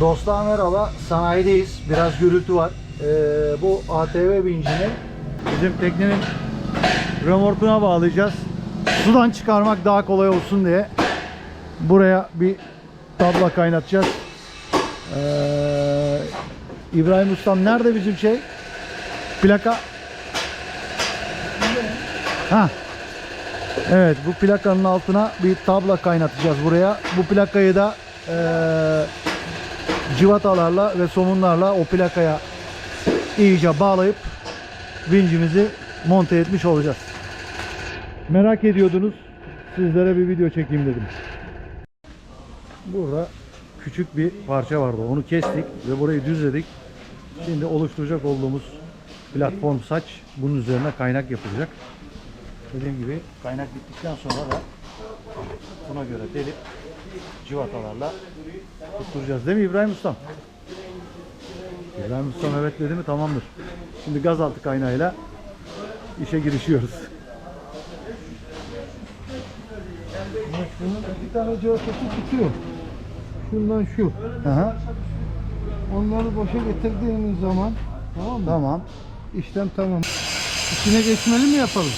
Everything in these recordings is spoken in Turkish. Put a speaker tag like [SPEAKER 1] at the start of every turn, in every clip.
[SPEAKER 1] Dostlar merhaba. Sanayideyiz. Biraz gürültü var. Ee, bu ATV vincini bizim teknenin remorkuna bağlayacağız. Sudan çıkarmak daha kolay olsun diye buraya bir tabla kaynatacağız. Ee, İbrahim Ustam nerede bizim şey? Plaka. Ha. Evet bu plakanın altına bir tabla kaynatacağız buraya. Bu plakayı da eee civatalarla ve somunlarla o plakaya iyice bağlayıp vincimizi monte etmiş olacağız. Merak ediyordunuz. Sizlere bir video çekeyim dedim. Burada küçük bir parça vardı. Onu kestik ve burayı düzledik. Şimdi oluşturacak olduğumuz platform saç bunun üzerine kaynak yapılacak. Dediğim gibi kaynak bittikten sonra da buna göre delip civatalarla tutturacağız değil mi İbrahim Ustam? İbrahim Ustam evet dedi mi tamamdır. Şimdi gazaltı kaynağıyla işe girişiyoruz.
[SPEAKER 2] Bak bunun bir tane cevapeti tutuyor. Şundan şu.
[SPEAKER 1] Aha,
[SPEAKER 2] Onları boşa getirdiğimiz zaman tamam mı?
[SPEAKER 1] tamam.
[SPEAKER 2] İşlem tamam. İçine geçmeli mi yapalım?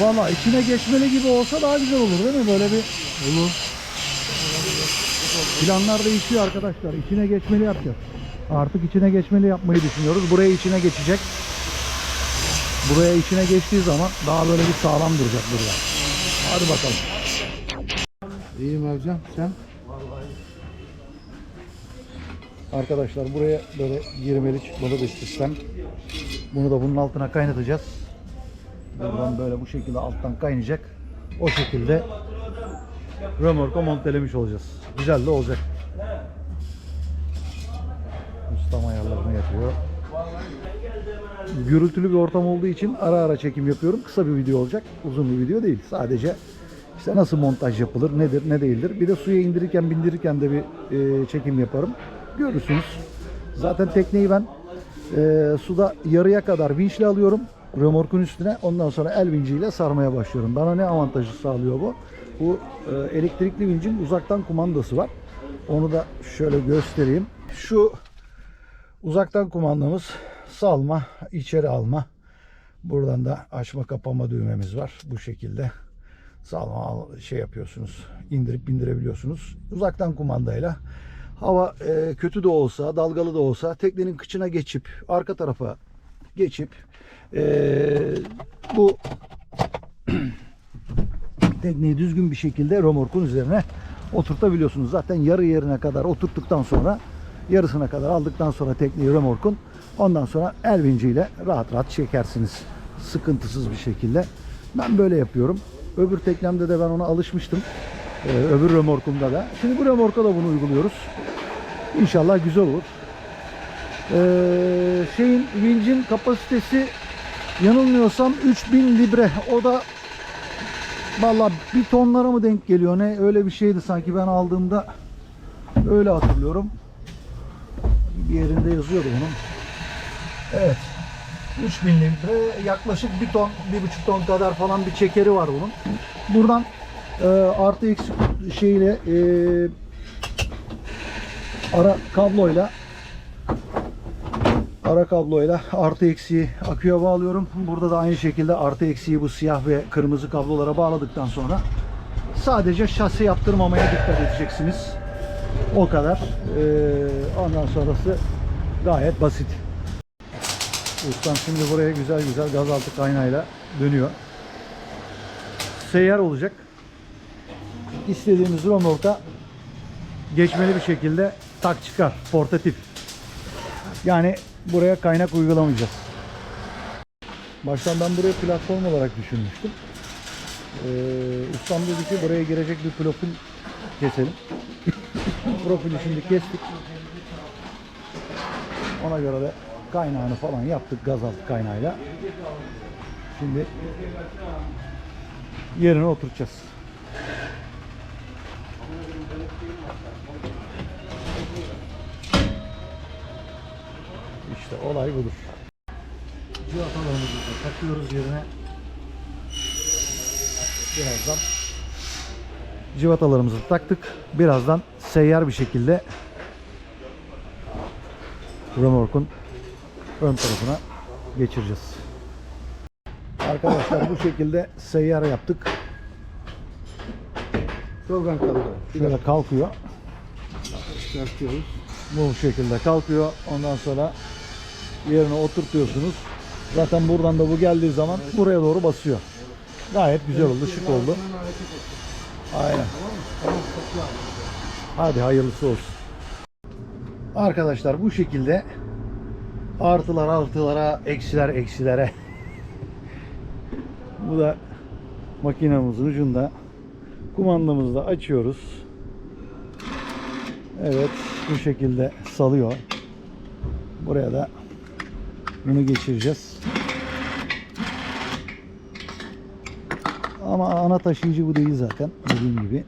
[SPEAKER 1] Valla içine geçmeli gibi olsa daha güzel olur değil mi? Böyle bir
[SPEAKER 2] Olur.
[SPEAKER 1] Planlar değişiyor arkadaşlar. İçine geçmeli yapacağız. Artık içine geçmeli yapmayı düşünüyoruz. Buraya içine geçecek. Buraya içine geçtiği zaman daha böyle bir sağlam duracak burada. Hadi bakalım.
[SPEAKER 2] İyiyim Ercan. Sen?
[SPEAKER 1] Arkadaşlar buraya böyle girmeli çıkmalı bir sistem. Bunu da bunun altına kaynatacağız. Buradan böyle bu şekilde alttan kaynayacak. O şekilde römorka montelemiş olacağız. Güzel de olacak. Ustam ayarlarını yapıyor. Gürültülü bir ortam olduğu için ara ara çekim yapıyorum. Kısa bir video olacak. Uzun bir video değil. Sadece işte nasıl montaj yapılır, nedir, ne değildir. Bir de suya indirirken, bindirirken de bir e, çekim yaparım. Görürsünüz. Zaten tekneyi ben e, suda yarıya kadar vinçle alıyorum. Römorkun üstüne. Ondan sonra el vinciyle sarmaya başlıyorum. Bana ne avantajı sağlıyor bu? Bu e, elektrikli vincin uzaktan kumandası var. Onu da şöyle göstereyim. Şu uzaktan kumandamız salma, içeri alma. Buradan da açma kapama düğmemiz var. Bu şekilde salma al- şey yapıyorsunuz. indirip bindirebiliyorsunuz. Uzaktan kumandayla hava e, kötü de olsa, dalgalı da olsa teknenin kıçına geçip arka tarafa geçip e, bu tekneyi düzgün bir şekilde römorkun üzerine oturtabiliyorsunuz. Zaten yarı yerine kadar oturttuktan sonra yarısına kadar aldıktan sonra tekneyi römorkun ondan sonra el vinciyle rahat rahat çekersiniz. Sıkıntısız bir şekilde. Ben böyle yapıyorum. Öbür teknemde de ben ona alışmıştım. Ee, öbür römorkumda da. Şimdi bu römorka da bunu uyguluyoruz. İnşallah güzel olur. Ee, şeyin vincin kapasitesi yanılmıyorsam 3000 libre. O da Vallahi bir tonlara mı denk geliyor ne öyle bir şeydi sanki ben aldığımda öyle hatırlıyorum. Bir yerinde yazıyordu bunun. Evet. 3000 litre yaklaşık bir ton, bir buçuk ton kadar falan bir çekeri var bunun. Buradan e, artı eksi şeyle e, ara kabloyla ara kabloyla artı eksiği aküye bağlıyorum. Burada da aynı şekilde artı eksiği bu siyah ve kırmızı kablolara bağladıktan sonra sadece şasi yaptırmamaya dikkat edeceksiniz. O kadar. Ee, ondan sonrası gayet basit. Ustam şimdi buraya güzel güzel gazaltı kaynağıyla dönüyor. Seyyar olacak. İstediğimiz römorka geçmeli bir şekilde tak çıkar. Portatif. Yani buraya kaynak uygulamayacağız. Baştan ben buraya platform olarak düşünmüştüm. Ee, ustam dedi ki buraya girecek bir profil keselim. Profili şimdi kestik. Ona göre de kaynağını falan yaptık gazaltı kaynağıyla. Şimdi yerine oturacağız. İşte olay budur. Civatalarımızı da takıyoruz yerine. Birazdan civatalarımızı taktık. Birazdan seyyar bir şekilde römorkun ön tarafına geçireceğiz. Arkadaşlar bu şekilde seyyar yaptık.
[SPEAKER 2] Yorgan kaldı.
[SPEAKER 1] Şöyle kalkıyor.
[SPEAKER 2] Çıkartıyoruz.
[SPEAKER 1] Bu şekilde kalkıyor. Ondan sonra yerine oturtuyorsunuz. Zaten buradan da bu geldiği zaman buraya doğru basıyor. Gayet güzel oldu, şık oldu. Aynen. Hadi hayırlısı olsun. Arkadaşlar bu şekilde artılar artılara, eksiler eksilere. bu da makinamızın ucunda. Kumandamızı da açıyoruz. Evet bu şekilde salıyor. Buraya da bunu geçireceğiz. Ama ana taşıyıcı bu değil zaten dediğim gibi.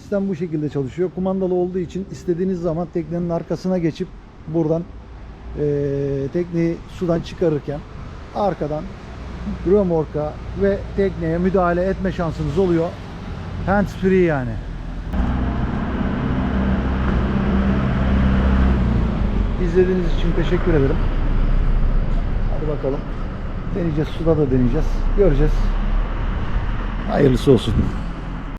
[SPEAKER 1] Sistem bu şekilde çalışıyor. Kumandalı olduğu için istediğiniz zaman teknenin arkasına geçip buradan eee tekneyi sudan çıkarırken arkadan römorka ve tekneye müdahale etme şansınız oluyor. Hands free yani. İzlediğiniz için teşekkür ederim. Hadi bakalım. Deneyeceğiz. Suda da deneyeceğiz. Göreceğiz. Hayırlısı olsun.